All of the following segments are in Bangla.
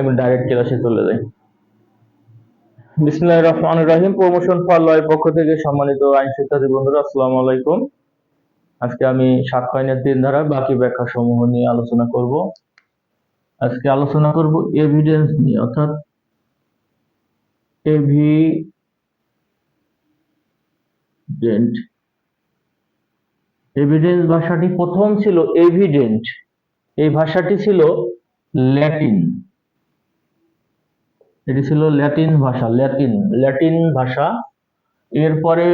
আমি ডাইরেক্ট ক্লাসে চলে যাই। বিসমিল্লাহির রহমানির রহিম। প্রমোশন ফর লয়ের পক্ষ থেকে সম্মানিত আইন শিক্ষার্থী বন্ধুরা, আসসালামু আলাইকুম। আজকে আমি সাক্ষ্য আইনের তিন ধারা বাকি ব্যাখ্যা সমূহ নিয়ে আলোচনা করব। আজকে আলোচনা করব এভিডেন্স নিয়ে, অর্থাৎ এভিডেন্ট এভিডেন্স ভাষাটি প্রথম ছিল এভিডেন্ট এই ভাষাটি ছিল ল্যাটিন এটি ছিল ল্যাটিন ভাষা, ল্যাটিন ল্যাটিন ভাষা। এরপরে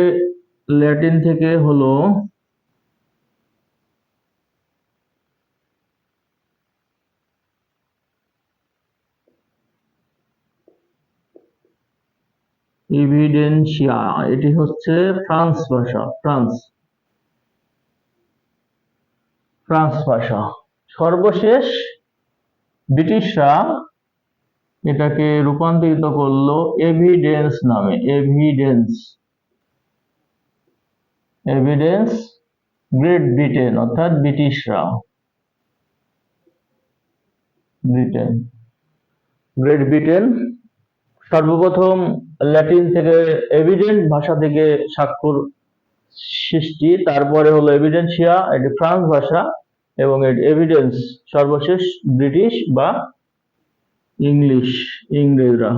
ল্যাটিন থেকে হলো ইভিডেন্সিয়া এটি হচ্ছে ফ্রান্স ভাষা, ফ্রান্স। ফ্রান্স ভাষা। সর্বশেষ ব্রিটিশরা এটাকে রূপান্তরিত করল এভিডেন্স নামে এভিডেন্স এভিডেন্স গ্রেট ব্রিটেন অর্থাৎ ব্রিটিশরা। ব্রিটেন গ্রেট ব্রিটেন সর্বপ্রথম ল্যাটিন থেকে এভিডেন্ট ভাষা থেকে স্বাক্ষর সৃষ্টি, তারপরে হলো এভিডেন্সিয়া এটি ফ্রান্স ভাষা, এবং এভিডেন্স সর্বশেষ ব্রিটিশ বা ইংলিশ ইংরেজরা।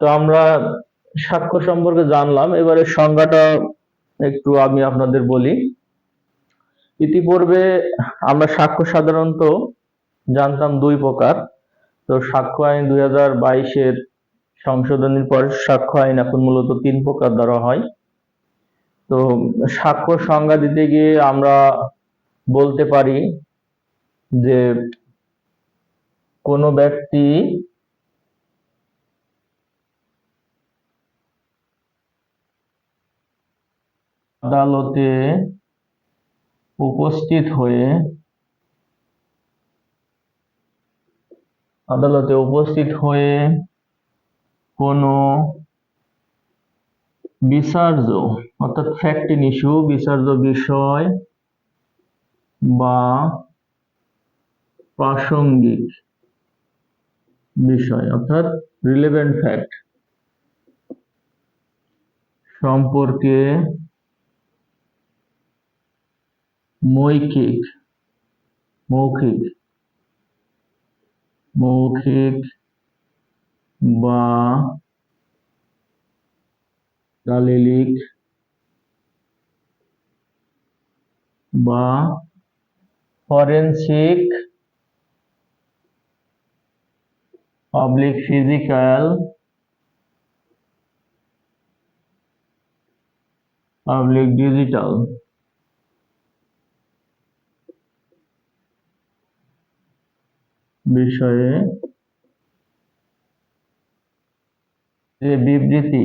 তো আমরা সাক্ষ্য সম্পর্কে জানলাম, এবারে সংজ্ঞাটা একটু আমি আপনাদের বলি। ইতিপূর্বে আমরা সাক্ষ্য সাধারণত জানতাম দুই প্রকার। তো সাক্ষ্য আইন দুই হাজার বাইশের সংশোধনীর পর সাক্ষ্য আইন এখন মূলত তিন প্রকার দ্বারা হয়। তো সাক্ষ্য সংজ্ঞা দিতে গিয়ে আমরা বলতে পারি যে কোনো ব্যক্তি আদালতে উপস্থিত হয়ে আদালতে উপস্থিত হয়ে কোনো বিচার্য, অর্থাৎ ফ্যাক্টিন ইস্যু বিচার্য বিষয় বা প্রাসঙ্গিক বিষয় অর্থাৎ রিলেভেন্ট ফ্যাক্ট সম্পর্কে মৌখিক মৌখিক মৌখিক বা শারীরিক বা forensic public physical public digital বিষয়ে যে বিবৃতি।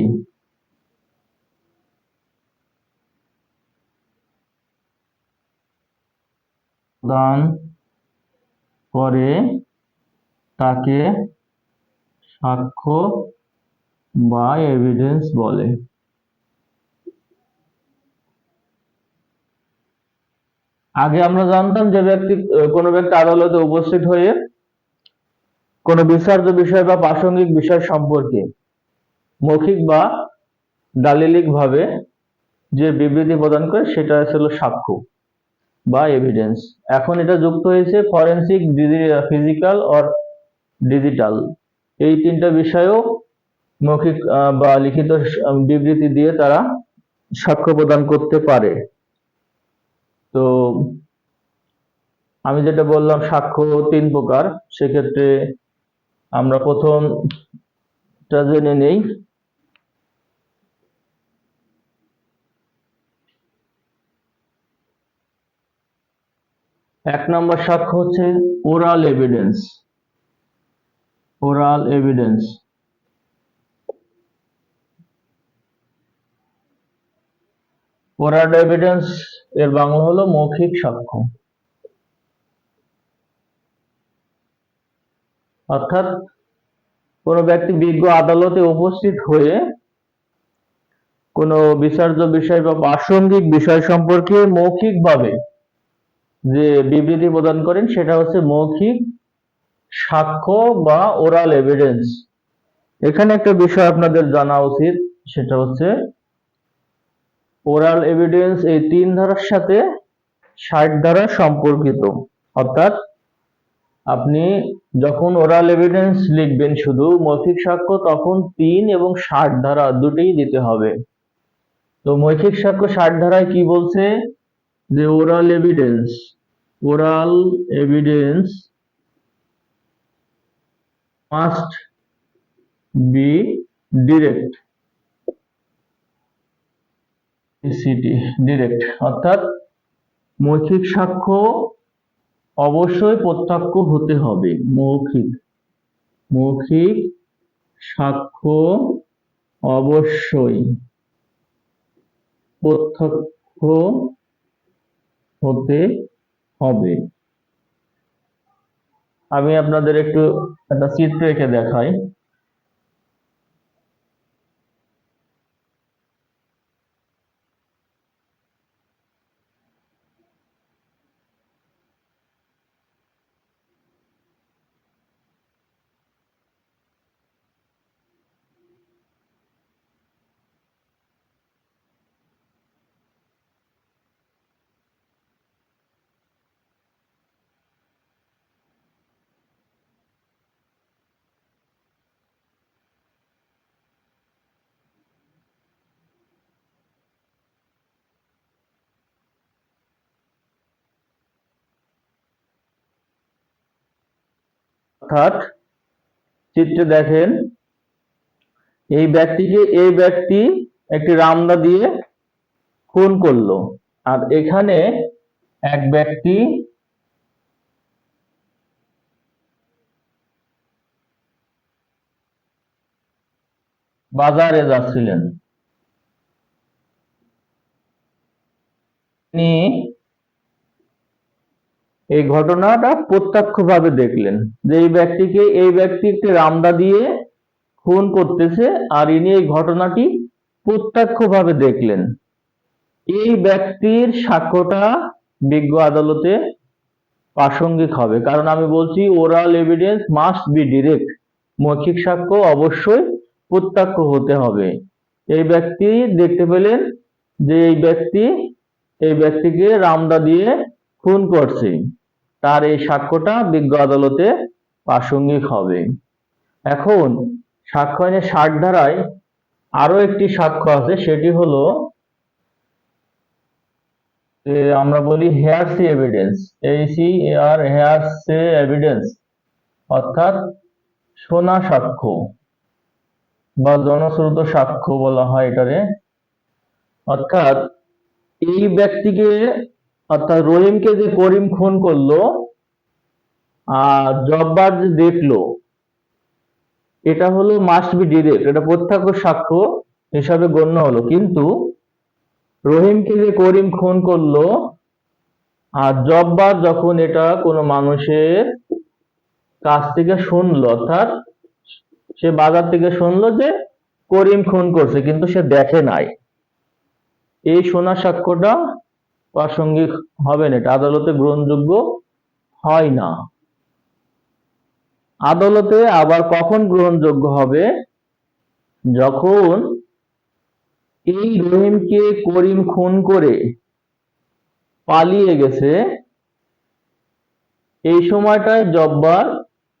দান করে তাকে সাক্ষ্য বা এভিডেন্স বলে। আগে আমরা জানতাম যে ব্যক্তি কোনো ব্যক্তি আদালতে উপস্থিত হয়ে কোনো বিচার্য বিষয় বা প্রাসঙ্গিক বিষয় সম্পর্কে মৌখিক বা দালিলিক ভাবে যে বিবৃতি প্রদান করে, সেটা ছিল সাক্ষ্য বা এভিডেন্স এখন এটা যুক্ত হয়েছে ফরেন্সিক ফিজিক্যাল অর ডিজিটাল এই তিনটা বিষয়েও মৌখিক বা লিখিত বিবৃতি দিয়ে তারা সাক্ষ্য প্রদান করতে পারে। তো আমি যেটা বললাম, সাক্ষ্য তিন প্রকার। সেক্ষেত্রে আমরা প্রথমটা জেনে নেই। এক নম্বর সাক্ষ্য হচ্ছে oral evidence oral evidence oral evidence এর বাংলা হলো মৌখিক সাক্ষ্য। অর্থাৎ কোনো ব্যক্তি বিজ্ঞ আদালতে উপস্থিত হয়ে কোনো বিচার্য বিষয় বা প্রাসঙ্গিক বিষয় সম্পর্কে মৌখিকভাবে যে বিবৃতি প্রদান করেন, সেটা হচ্ছে মৌখিক সাক্ষ্য বা ওরাল এভিডেন্স এখানে একটা বিষয় আপনাদের জানা উচিত, সেটা হচ্ছে ওরাল এভিডেন্স এই তিন ধারার সাথে ষাট ধারা সম্পর্কিত। অর্থাৎ আপনি যখন ওরাল এভিডেন্স লিখবেন শুধু, মৌখিক সাক্ষ্য, তখন তিন এবং ষাট ধারা দুটোই দিতে হবে। তো মৌখিক সাক্ষ্য ষাট ধারায় কি বলছে? যে oral evidence oral evidence must be direct city direct অর্থাৎ মৌখিক সাক্ষ্য অবশ্যই প্রত্যক্ষ হতে হবে। মৌখিক মৌখিক সাক্ষ্য অবশ্যই প্রত্যক্ষ হতে হবে। আমি আপনাদের একটু একটা চিত্র এঁকে দেখাই। অর্থাৎ চিত্রে দেখেন, এই ব্যক্তিকে এই ব্যক্তি একটি রামদা দিয়ে খুন করল। আর এখানে এক ব্যক্তি বাজারে যাচ্ছিলেন। এই ঘটনাটা প্রত্যক্ষভাবে দেখলেন যে এই ব্যক্তিকে, এই ব্যক্তি একটি রামদা দিয়ে খুন করতেছে আর ইনি এই ঘটনাটি প্রত্যক্ষভাবে দেখলেন। এই ব্যক্তির সাক্ষ্যটা বিজ্ঞ আদালতে প্রাসঙ্গিক হবে, কারণ আমি বলছি oral evidence must be direct মৌখিক সাক্ষ্য অবশ্যই প্রত্যক্ষ হতে হবে। এই ব্যক্তি দেখতে পেলেন যে এই ব্যক্তি, এই ব্যক্তিকে রামদা দিয়ে খুন করছে, তার এই সাক্ষ্যটা বিজ্ঞ আদালতে প্রাসঙ্গিক হবে। এখন সাক্ষ্য আইনের ষাট ধারায় আরও একটি সাক্ষ্য আছে, সেটি হলো আমরা বলি হেয়ারসি এভিডেন্স এইসি আর হেয়ারসে এভিডেন্স, অর্থাৎ সোনা সাক্ষ্য বা জনশ্রুত সাক্ষ্য বলা হয় এটারে অর্থাৎ এই ব্যক্তিকে অর্থাৎ রহিমকে যে করিম খুন করল, আর জব্বার যে দেখল, এটা হলো মাস্ট বি ডিরেক্ট এটা প্রত্যক্ষ সাক্ষ্য হিসাবে গণ্য হলো। কিন্তু রহিমকে যে করিম খুন করল, আর জব্বার যখন এটা কোনো মানুষের কাছ থেকে শুনলো, অর্থাৎ সে বাজার থেকে শুনলো যে করিম খুন করছে, কিন্তু সে দেখে নাই। এই শোনা সাক্ষ্যটা প্রাসঙ্গিক হবে না। এটা আদালতে গ্রহণযোগ্য হয় না। আদালতে আবার কখন গ্রহণযোগ্য হবে? যখন এই রহিমকে করিম খুন করে পালিয়ে গেছে, এই সময়টায় জব্বার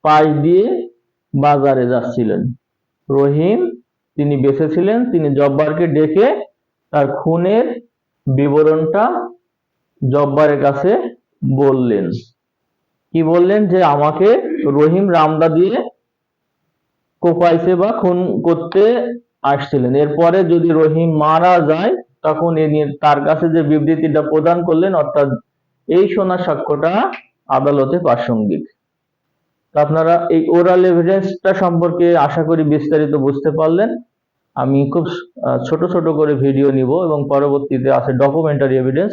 পাশ দিয়ে বাজারে যাচ্ছিলেন। রহিম, তিনি বেঁচেছিলেন তিনি জব্বারকে ডেকে তার খুনের বিবরণটা জব্বারের কাছে বললেন। কি বললেন? যে আমাকে রহিম রামদা দিয়ে কোপাইছে বা খুন করতে আসছিলেন। এরপরে যদি রহিম মারা যায়, তখন তার কাছে যে বিবৃতিটা প্রদান করলেন, অর্থাৎ এই শোনা সাক্ষ্যটা আদালতে প্রাসঙ্গিক। আপনারা এই ওরাল এভিডেন্সটা সম্পর্কে আশা করি বিস্তারিত বুঝতে পারলেন। আমি খুব ছোট ছোট করে ভিডিও নিব এবং পরবর্তীতে আছে ডকুমেন্টারি এভিডেন্স